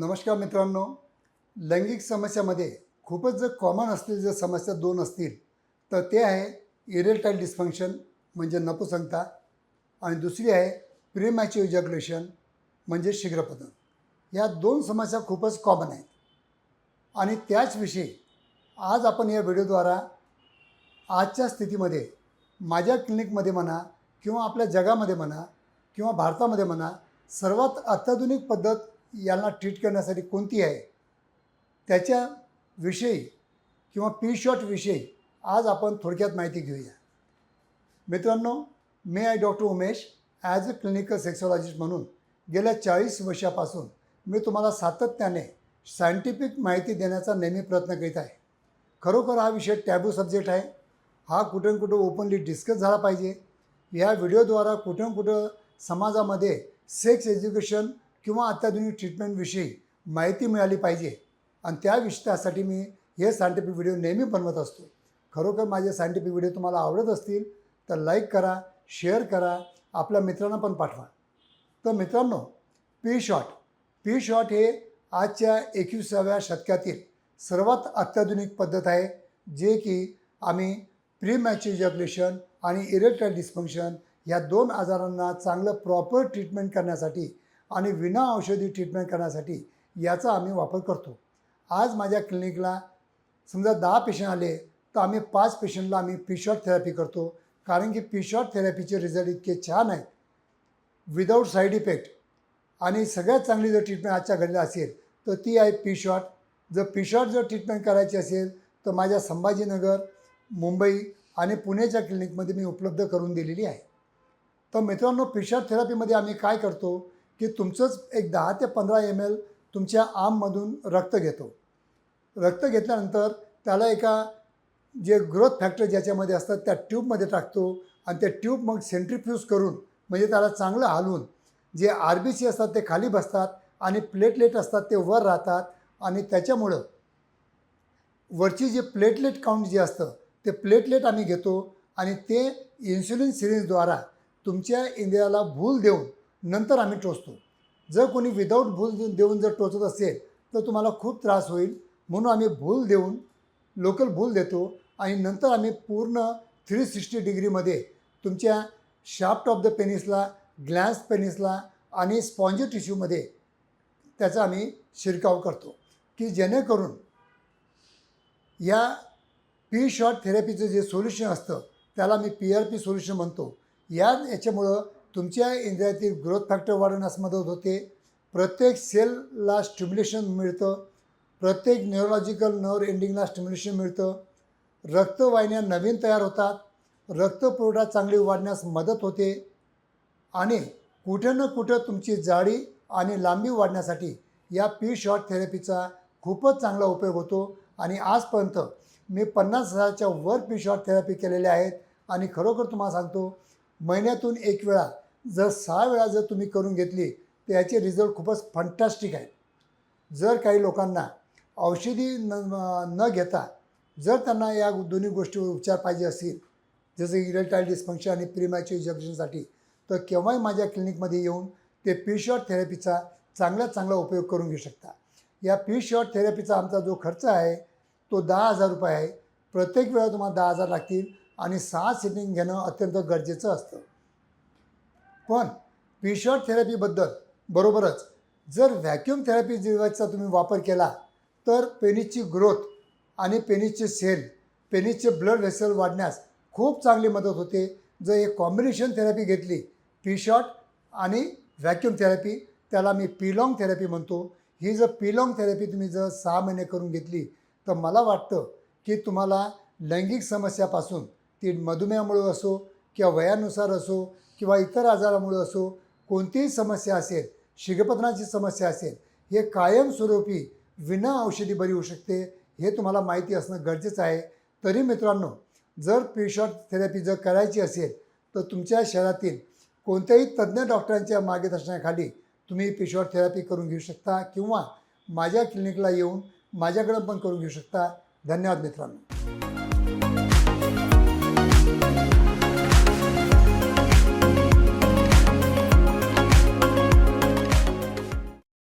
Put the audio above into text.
नमस्कार मित्रांनो. लैंगिक समस्यामध्ये खूपच जर कॉमन असतील जर समस्या दोन असतील तर ते आहे इरेटाईल डिस्फंक्शन म्हणजे नपुसंगता आणि दुसरी आहे प्रीमॅच्युअर इजॅक्युलेशन म्हणजे शीघ्रपतन. या दोन समस्या खूपच कॉमन आहेत. आणि त्याचविषयी आज आपण या व्हिडिओद्वारा आजच्या स्थितीमध्ये माझ्या क्लिनिकमध्ये म्हणा किंवा आपल्या जगामध्ये म्हणा किंवा भारतामध्ये म्हणा सर्वात अत्याधुनिक पद्धत यांना ट्रीट करण्यासाठी कोणती आहे? त्याच्याविषयी किंवा पी शॉटविषयी आज आपण थोडक्यात माहिती घेऊया. मित्रांनो मी आहे doctor Umesh as a clinical sexologist म्हणून गेल्या चाळीस वर्षापासून मी तुम्हाला सातत्याने सायंटिफिक माहिती देण्याचा नेहमी प्रयत्न करीत आहे. खरोखर हा विषय टॅबू सब्जेक्ट आहे. हा कुठं कुठं ओपनली डिस्कस झाला पाहिजे. या व्हिडिओद्वारा कुठं कुठं समाजामध्ये सेक्स एज्युकेशन किंवा अत्याधुनिक ट्रीटमेंटविषयी माहिती मिळाली पाहिजे. आणि त्या विषयासाठी मी हे सायंटिफिक व्हिडिओ नेहमी बनवत असतो. खरोखर माझे सायंटिफिक व्हिडिओ तुम्हाला आवडत असतील तर लाईक करा शेअर करा आपल्या मित्रांना पण पाठवा. तर मित्रांनो पी शॉट पी शॉट हे आजच्या एकविसाव्या शतकातील सर्वात अत्याधुनिक पद्धत आहे जे की आम्ही प्री जगलेशन आणि इरेक्टाईल डिस्फंक्शन या दोन आजारांना चांगलं प्रॉपर ट्रीटमेंट करण्यासाठी आणि विना औषधी ट्रीटमेंट करण्यासाठी याचा आम्ही वापर करतो. आज माझ्या क्लिनिकला समजा दहा पेशंट आले तर आम्ही पाच पेशंटला आम्ही पिशॉट थेरपी करतो. कारण की पिशॉट थेरपीचे रिझल्ट इतके छान आहेत. विदाऊट साईड इफेक्ट आणि सगळ्यात चांगली जर ट्रीटमेंट आजच्या घडीला असेल तर ती आहे पिशॉट जर पिशॉर्ट जर ट्रीटमेंट करायची असेल तर माझ्या संभाजीनगर मुंबई आणि पुण्याच्या क्लिनिकमध्ये मी उपलब्ध करून दिलेली आहे. तर मित्रांनो पिशॉट थेरपीमध्ये आम्ही काय करतो? की तुमचंच एक दहा ते पंधरा एम एल तुमच्या आममधून रक्त घेतो. रक्त घेतल्यानंतर त्याला एका जे ग्रोथ फॅक्टर ज्याच्यामध्ये असतात त्या ट्यूबमध्ये टाकतो आणि त्या ट्यूब मग सेंट्रीफ्यूज करून म्हणजे त्याला चांगलं हलवून जे आर बी सी असतात ते खाली बसतात आणि प्लेटलेट असतात ते वर राहतात आणि त्याच्यामुळं वरची जे प्लेटलेट काउंट जे असतं ते प्लेटलेट आम्ही घेतो आणि ते इन्सुलिन सिरीजद्वारा तुमच्या इंद्रियाला भूल देऊन नंतर आम्ही टोचतो. जर कोणी विदाऊट भूल देऊन देऊन जर टोचत असेल तर तुम्हाला खूप त्रास होईल. म्हणून आम्ही भूल देऊन लोकल भूल देतो आणि नंतर आम्ही पूर्ण थ्री सिक्स्टी डिग्रीमध्ये तुमच्या शाफ्ट ऑफ द पेनिसला ग्लॅन्स पेनिसला आणि स्पॉन्जी टिश्यूमध्ये त्याचा आम्ही शिरकाव करतो. की जेणेकरून या पी शॉर्ट थेरपीचं जे सोल्युशन असतं त्याला मी पी आर पी सोल्युशन म्हणतो. या याच्यामुळं तुमच्या इंद्रियातील ग्रोथ फॅक्टर वाढवण्यास मदत होते. प्रत्येक सेलला स्टिम्युलेशन मिळतं. प्रत्येक न्यूरोलॉजिकल नर्व एंडिंगला स्टिम्युलेशन मिळतं. रक्तवाहिन्या नवीन तयार होतात. रक्तपुरवठा चांगली वाढण्यास मदत होते. आणि कुठे ना कुठं तुमची जाडी आणि लांबी वाढण्यासाठी या पी शॉर्ट थेरपीचा खूपच चांगला उपयोग होतो. आणि आजपर्यंत मी पन्नास हजारच्या वर पी शॉर्ट थेरपी केलेल्या आहेत. आणि खरोखर तुम्हाला सांगतो महिन्यातून एक वेळा जर सहा वेळा जर तुम्ही करून घेतली तर याचे रिझल्ट खूपच फंटॅस्टिक आहेत. जर काही लोकांना औषधी न न घेता जर त्यांना या दोन्ही गोष्टीवर उपचार पाहिजे असतील जसं इरेटाईल डिस्फंक्शन आणि प्रिमॅच्युअर इजॅक्शनसाठी तर केव्हाही माझ्या क्लिनिकमध्ये येऊन ते पी शॉर्ट थेरपीचा चांगल्यात चांगला उपयोग करून घेऊ शकता. या पी शॉर्ट थेरपीचा आमचा जो खर्च आहे तो दहा हजार रुपये आहे. प्रत्येक वेळा तुम्हाला दहा हजार लागतील. आणि सहा सिटिंग घेणं अत्यंत गरजेचं असतं. पण पी थेरपीबद्दल बरोबरच जर व्हॅक्यूम थेरपी जीवाचा तुम्ही वापर केला तर पेनीची ग्रोथ आणि पेनीचे सेल पेनीचे ब्लड व्हेसल वाढण्यास खूप चांगली मदत होते. जर एक कॉम्बिनेशन थेरपी घेतली पिशॉट आणि व्हॅक्यूम थेरपी त्याला मी पिलॉंग थेरपी म्हणतो. ही जर पिलॉंग थेरपी तुम्ही जर सहा महिने करून घेतली तर मला वाटतं की तुम्हाला लैंगिक समस्यापासून ती मधुमेहामुळे असो किंवा वयानुसार असो किंवा इतर आजारामुळे असो कोणतीही समस्या असेल शिगपतनाची समस्या असेल हे कायमस्वरूपी विना औषधी बरी होऊ शकते हे तुम्हाला माहिती असणं गरजेचं आहे. तरी मित्रांनो जर पिशॉट थेरपी जर करायची असेल तर तुमच्या शहरातील कोणत्याही तज्ज्ञ डॉक्टरांच्या मार्गदर्शनाखाली तुम्ही पिशॉट थेरपी करून घेऊ शकता किंवा माझ्या क्लिनिकला येऊन माझ्याकडं पण करून घेऊ शकता. धन्यवाद मित्रांनो.